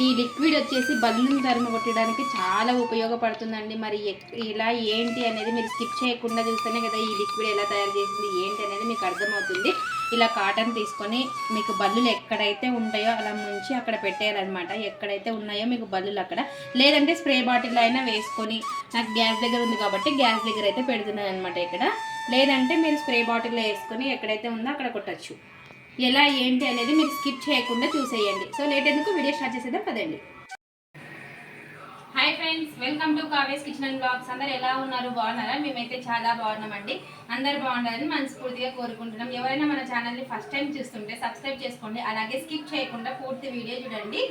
ఈ లిక్విడ్ వచ్చేసి బల్లుని తరిమి కొట్టడానికి చాలా ఉపయోగపడుతుందండి. మరి ఎక్- ఇలా ఏంటి అనేది మీరు స్కిప్ చేయకుండా చూస్తేనే కదా ఈ లిక్విడ్ ఎలా తయారు చేసింది ఏంటి అనేది మీకు అర్థమవుతుంది. ఇలా కాటన్ తీసుకొని మీకు బల్లులు ఎక్కడైతే ఉంటాయో అలా ముంచి అక్కడ పెట్టేయాలన్నమాట. ఎక్కడైతే ఉన్నాయో మీకు బల్లులు అక్కడ. లేదంటే స్ప్రే బాటిల్ అయినా వేసుకొని నాకు గ్యాస్ దగ్గర ఉంది కాబట్టి గ్యాస్ దగ్గర అయితే పెడుతున్నాను అనమాట ఇక్కడ. లేదంటే మీరు స్ప్రే బాటిల్లో వేసుకొని ఎక్కడైతే ఉందో అక్కడ కొట్టచ్చు. ఎలా ఏంటి అనేది మీరు స్కిప్ చేయకుండా చూసేయండి. సో లేట్ ఎందుకు? వీడియో స్టార్ట్ చేసేద్దాం పదండి. హాయ్ ఫ్రెండ్స్ వెల్కమ్ టు కావేస్ కిచెన్ అండ్ బ్లాగ్స్ అందరు ఎలా ఉన్నారు? బాగున్నారా? మేమైతే చాలా బాగున్నామండి. అందరు బాగుండాలని మనస్ఫూర్తిగా కోరుకుంటున్నాం. ఎవరైనా మన ఛానల్ని ఫస్ట్ టైం చూస్తుంటే సబ్స్క్రైబ్ చేసుకోండి. అలాగే స్కిప్ చేయకుండా పూర్తి వీడియో చూడండి.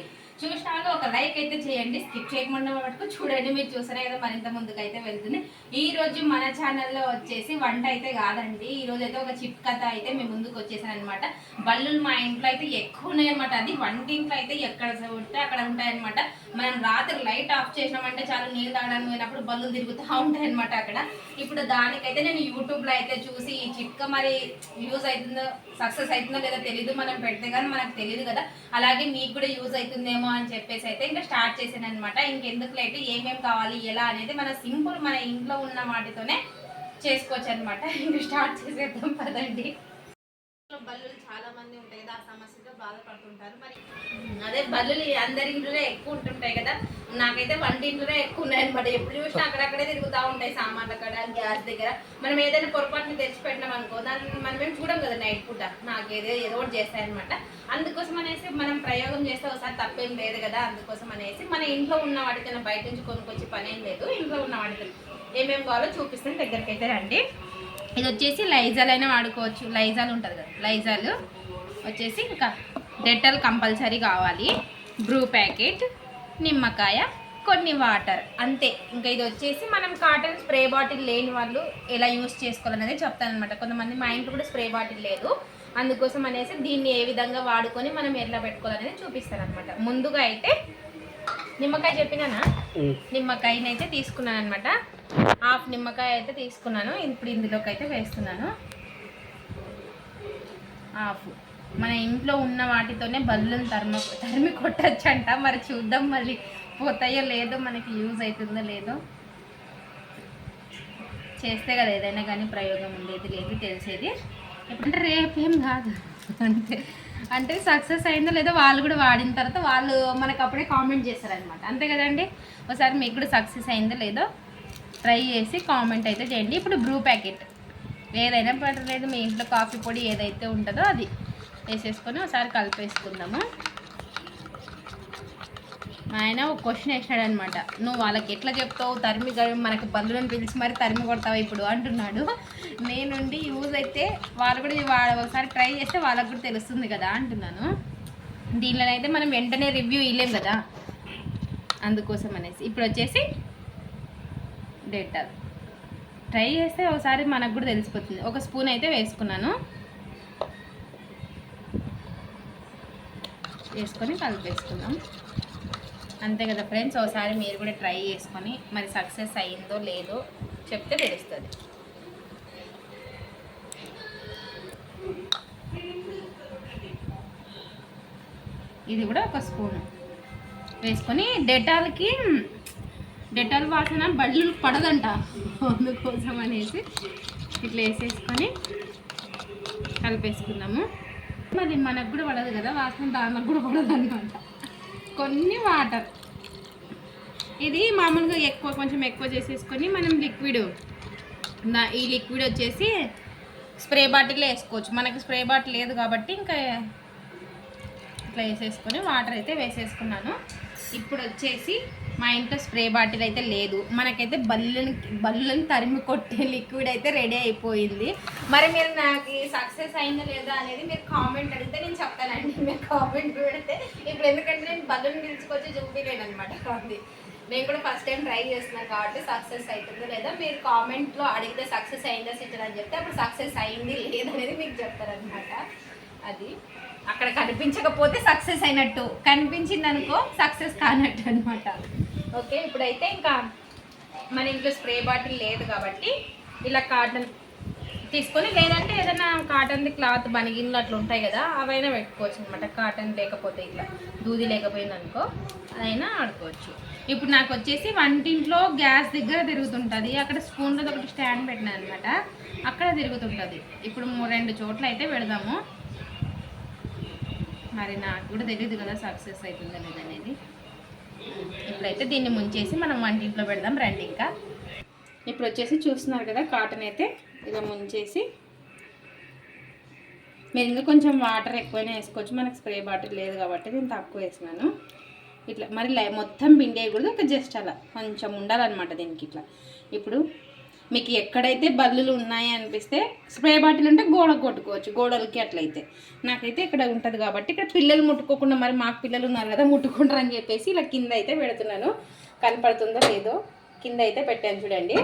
చూసిన వాళ్ళు ఒక లైక్ అయితే చేయండి. స్కిప్ చేయకుండా మటుకు చూడండి మీరు చూసారా కదా మరింత ముందుకు అయితే వెళ్తుంది. ఈ రోజు మన ఛానల్లో వచ్చేసి వంట అయితే కాదండి. ఈ రోజు అయితే ఒక చిప్ కథ అయితే మేము ముందుకు వచ్చేసాను అనమాట బల్లులు మా ఇంట్లో అయితే ఎక్కువ ఉన్నాయన్నమాట. అది వంటింట్లో అయితే ఎక్కడ ఉంటే అక్కడ ఉంటాయన్నమాట. మనం రాత్రి లైట్ ఆఫ్ చేసినామంటే చాలా నీళ్ళు తాగడానికి పోయినప్పుడు బల్లులు తిరుగుతూ ఉంటాయన్నమాట అక్కడ. ఇప్పుడు దానికైతే నేను యూట్యూబ్లో అయితే చూసి ఈ చిట్క మరి యూజ్ అవుతుందో సక్సెస్ అవుతుందో లేదో తెలియదు మనం పెడితే కానీ మనకు తెలియదు కదా. అలాగే మీకు కూడా యూజ్ అవుతుందేమో అని చెప్పేసి అయితే ఇంకా స్టార్ట్ చేసాను అనమాట ఇంకెందుకు లేట్ ఏమేమి కావాలి ఎలా అనేది మన సింపుల్ మన ఇంట్లో ఉన్న వాటితోనే చేసుకోవచ్చు అనమాట ఇంకా స్టార్ట్ చేసేద్దాం పదండి. బల్లులు చాలా మంది ఉంటాయి కదా ఆ సమస్యతో బాధపడుతుంటారు. మరి అదే బల్లులు అందరి ఇంట్లోనే ఎక్కువ ఉంటుంటాయి కదా. నాకైతే వంటింట్లోనే ఎక్కువ ఉన్నాయి అనమాట ఎప్పుడు చూసినా అక్కడక్కడే తిరుగుతూ ఉంటాయి సామాన్ల కాడ గ్యాస్ దగ్గర. మనం ఏదైనా పొరపాటున తెచ్చిపెట్టినాం అనుకో దాన్ని మనం ఏం చూడం కదా నైట్ పూట. నాకు ఏదో ఏదో ఒకటి చేస్తాయన్నమాట. అందుకోసం అనేసి మనం ప్రయోగం చేస్తే ఒకసారి తప్పేం లేదు కదా. అందుకోసం అనేసి మన ఇంట్లో ఉన్న వాటికైనా బయట నుంచి కొనుక్కొచ్చి పని ఏం లేదు. ఇంట్లో ఉన్న వాటితో ఏమేమి కావాలో చూపిస్తాను. దగ్గరికి అయితే రండి. ఇది వచ్చేసి లైజాల్ అయినా వాడుకోవచ్చు. లైజాల్ ఉంటుంది కదా. లైజాల్ వచ్చేసి ఇంకా డెటల్ కంపల్సరీ కావాలి. బ్రూ ప్యాకెట్ నిమ్మకాయ కొన్ని వాటర్. అంతే. ఇంకా ఇది వచ్చేసి మనం కాటన్ స్ప్రే బాటిల్ లేని వాళ్ళు ఎలా యూస్ చేసుకోవాలనేది చెప్తాను అనమాట కొంతమంది మా ఇంట్లో కూడా స్ప్రే బాటిల్ లేదు. అందుకోసం అనేసి దీన్ని ఏ విధంగా వాడుకొని మనం ఎట్లా పెట్టుకోవాలనేది చూపిస్తాను అనమాట ముందుగా అయితే నిమ్మకాయ చెప్పినానా? నిమ్మకాయని అయితే తీసుకున్నాను అనమాట హాఫ్ నిమ్మకాయ అయితే తీసుకున్నాను. ఇప్పుడు ఇందులోకి అయితే వేస్తున్నాను. హాఫ్. మన ఇంట్లో ఉన్న వాటితోనే బల్లులు తరిమ తరిమి కొట్టచ్చంట. మరి చూద్దాం మళ్ళీ పోతాయో లేదో మనకి యూజ్ అవుతుందో లేదో. చేస్తే కదా ఏదైనా కానీ ప్రయోగం ఉండేది లేదు తెలిసేది. ఎప్పుడంటే రేపేం కాదు. అంతే అంటే సక్సెస్ అయిందో లేదో వాళ్ళు కూడా వాడిన తర్వాత వాళ్ళు మనకు అప్పుడే కామెంట్ చేస్తారనమాట అంతే కదండి? ఒకసారి మీకు కూడా సక్సెస్ అయిందో లేదో ట్రై చేసి కామెంట్ అయితే చేయండి. ఇప్పుడు బ్రూ ప్యాకెట్. ఏదైనా పర్లేదు మీ ఇంట్లో కాఫీ పొడి ఏదైతే ఉంటుందో అది వేసేసుకొని ఒకసారి కలిపేసుకుందాము. మా ఆయన ఒక క్వశ్చన్ వేసినాడు అనమాట నువ్వు వాళ్ళకి ఎట్లా చెప్తావు? తరిమి గ- మనకి బంధువులను పిలిచి మరి తరిమి కొడతావు ఇప్పుడు? అంటున్నాడు. నేనుండి యూజ్ అయితే వాళ్ళు కూడా వా- ఒకసారి ట్రై చేస్తే వాళ్ళకి కూడా తెలుస్తుంది కదా అంటున్నాను. దీనిలోనైతే మనం వెంటనే రివ్యూ ఇవ్వలేం కదా. అందుకోసం అనేసి. ఇప్పుడు వచ్చేసి డేటా. ట్రై చేస్తే ఒకసారి మనకు కూడా తెలిసిపోతుంది. ఒక స్పూన్ అయితే వేసుకున్నాను. వేసుకొని కలిపేసుకుందాం. అంతే కదా ఫ్రెండ్స్ ఒకసారి మీరు కూడా ట్రై చేసుకొని మరి సక్సెస్ అయ్యిందో లేదో చెప్తే తెలుస్తుంది. ఇది కూడా ఒక స్పూన్. వేసుకొని డెటాల్కి డెటాల్ వాసన బళ్ళు పడదంట అందుకోసం అనేసి. ఇట్లా వేసేసుకొని కలిపేసుకుందాము. మరి మనకు కూడా పడదు కదా వాసన దానికి కూడా పడదు అనమాట కొన్ని వాటర్. ఇది మామూలుగా ఎక్కువ కొంచెం ఎక్కువ చేసేసుకొని మనం లిక్విడ్ ఈ లిక్విడ్ వచ్చేసి స్ప్రే బాటిల్లో వేసుకోవచ్చు. మనకి స్ప్రే బాటిల్ లేదు కాబట్టి ఇంకా ఇట్లా వేసేసుకొని వాటర్ అయితే వేసేసుకున్నాను. ఇప్పుడు వచ్చేసి మా ఇంట్లో స్ప్రే బాటిల్ అయితే లేదు. మనకైతే బల్లుని బల్లుని తరిమి కొట్టే లిక్విడ్ అయితే రెడీ అయిపోయింది. మరి మీరు నాకు సక్సెస్ అయిందా లేదా అనేది మీరు కామెంట్ అడిగితే నేను చెప్తానండి. మీరు కామెంట్ పెడితే ఇప్పుడు ఎందుకంటే నేను బల్లుని పిలుచుకొచ్చి చూపించలేను అనమాట అది నేను కూడా ఫస్ట్ టైం ట్రై చేస్తున్నాను కాబట్టి సక్సెస్ అవుతుందో లేదా మీరు కామెంట్లో అడిగితే సక్సెస్ అయిందా సిటర్ అని చెప్తే అప్పుడు సక్సెస్ అయింది లేదనేది మీకు చెప్తారనమాట అది. అక్కడ కనిపించకపోతే సక్సెస్ అయినట్టు. కనిపించింది అనుకో సక్సెస్ కానట్టు అనమాట ఓకే ఇప్పుడైతే ఇంకా మన ఇంట్లో స్ప్రే బాటిల్ లేదు కాబట్టి ఇలా కాటన్ తీసుకొని లేదంటే ఏదైనా కాటన్ది క్లాత్ బనిగిన్లు అట్లా ఉంటాయి కదా అవైనా పెట్టుకోవచ్చు అనమాట కాటన్ లేకపోతే ఇట్లా దూది లేకపోయిందనుకో అదైనా ఆడుకోవచ్చు. ఇప్పుడు నాకు వచ్చేసి వంటింట్లో గ్యాస్ దగ్గర తిరుగుతుంటుంది. అక్కడ స్పూన్లో ఒకటి స్టాండ్ పెట్టినా అనమాట అక్కడ తిరుగుతుంటుంది. ఇప్పుడు రెండు చోట్ల అయితే పెడదాము. మరి నాకు కూడా తెలియదు కదా సక్సెస్ అవుతుందా లేదనేది అయితే దీన్ని ముంచేసి మనం వంటింట్లో పెడదాం రండి ఇంకా. ఇప్పుడు వచ్చేసి చూస్తున్నారు కదా కాటన్ అయితే ఇలా ముంచేసి. మీరు ఇంకా కొంచెం వాటర్ ఎక్కువైనా వేసుకోవచ్చు మనకు స్ప్రే బాటిల్ లేదు కాబట్టి నేను తక్కువ వేసినాను. ఇట్లా మరి లై- మొత్తం పిండి వేయకూడదు ఒక జస్ట్ అలా కొంచెం ఉండాలన్నమాట దీనికి ఇట్లా. ఇప్పుడు మీకు ఎక్కడైతే బల్లులు ఉన్నాయి అనిపిస్తే స్ప్రే బాటిల్ ఉంటే గోడకు కొట్టుకోవచ్చు గోడలకి అట్లయితే. నాకైతే ఇక్కడ ఉంటుంది కాబట్టి ఇక్కడ పిల్లలు ముట్టుకోకుండా మరి మాకు పిల్లలు ఉన్నారు కదా ముట్టుకుంటారు అని చెప్పేసి ఇలా కింద అయితే పెడుతున్నాను. కనపడుతుందో లేదో కింద అయితే పెట్టాను చూడండి.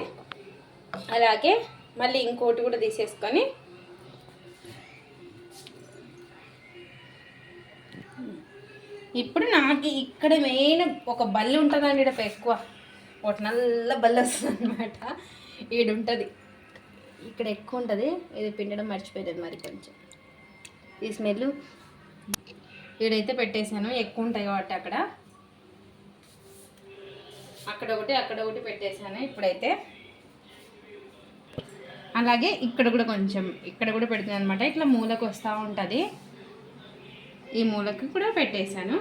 అలాగే మళ్ళీ ఇంకోటి కూడా తీసేసుకొని ఇప్పుడు నాకు ఇక్కడ మెయిన్ ఒక బల్లి ఉంటుందండి ఇక్కడ ఎక్కువ. ఒకటి నల్ల బల్లి వస్తుంది అనమాట ఈడు ఉంటుంది ఇక్కడ ఎక్కువ ఉంటుంది ఇది పిండడం మర్చిపోయేది మరి కొంచెం. ఈ స్మెల్ ఈడైతే పెట్టేశాను. ఎక్కువ ఉంటాయి కాబట్టి అక్కడ. అక్కడ ఒకటి అక్కడ ఒకటి పెట్టేశాను ఇప్పుడైతే. అలాగే ఇక్కడ కూడా కొంచెం ఇక్కడ కూడా పెడుతుంది అనమాట ఇట్లా మూలకు వస్తూ ఉంటుంది. ఈ మూలకి కూడా పెట్టేశాను.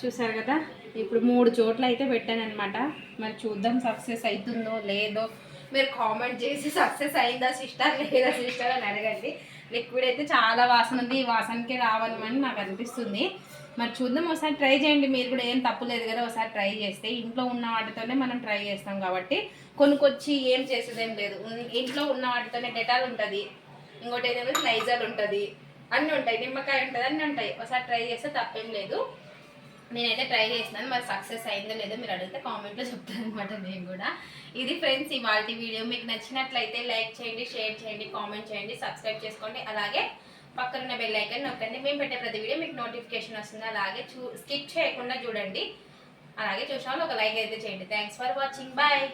చూసారు కదా? ఇప్పుడు మూడు చోట్ల అయితే పెట్టాను అనమాట మరి చూద్దాం సక్సెస్ అవుతుందో లేదో. మీరు కామెంట్ చేసి సక్సెస్ అయిందా సిస్టర్ లేదా సిస్టర్ అని అడగండి. లిక్విడ్ అయితే చాలా వాసన ఉంది. ఈ వాసనకే రావాలని నాకు అనిపిస్తుంది. మరి చూద్దాం. ఒకసారి ట్రై చేయండి. మీరు కూడా ఏం తప్పు లేదు కదా ఒకసారి ట్రై చేస్తే. ఇంట్లో ఉన్న వాటితోనే మనం ట్రై చేస్తాం కాబట్టి. కొనుక్కొచ్చి ఏం చేసేదేం లేదు. ఇంట్లో ఉన్న వాటితోనే డెటాల్ ఉంటుంది. ఇంకోటి ఏదేమో స్లైజర్ ఉంటుంది. అన్నీ ఉంటాయి. నిమ్మకాయ ఉంటుంది. అన్నీ ఉంటాయి. ఒకసారి ట్రై చేస్తే తప్పేం లేదు. నేనైతే ట్రై చేసినాను మరి సక్సెస్ అయిందో లేదో మీరు అడిగితే కామెంట్లో చెప్తాను అనమాట నేను కూడా. ఇది ఫ్రెండ్స్ ఇవాళ వీడియో మీకు నచ్చినట్లయితే లైక్ చేయండి షేర్ చేయండి కామెంట్ చేయండి సబ్స్క్రైబ్ చేసుకోండి. అలాగే పక్కన బెల్ ఐకాన్ నొక్కండి. మేము పెట్టే ప్రతి వీడియో మీకు నోటిఫికేషన్ వస్తుంది. అలాగే చూ స్కిప్ చేయకుండా చూడండి. అలాగే చూసిన ఒక లైక్ అయితే చేయండి. Thanks for watching bye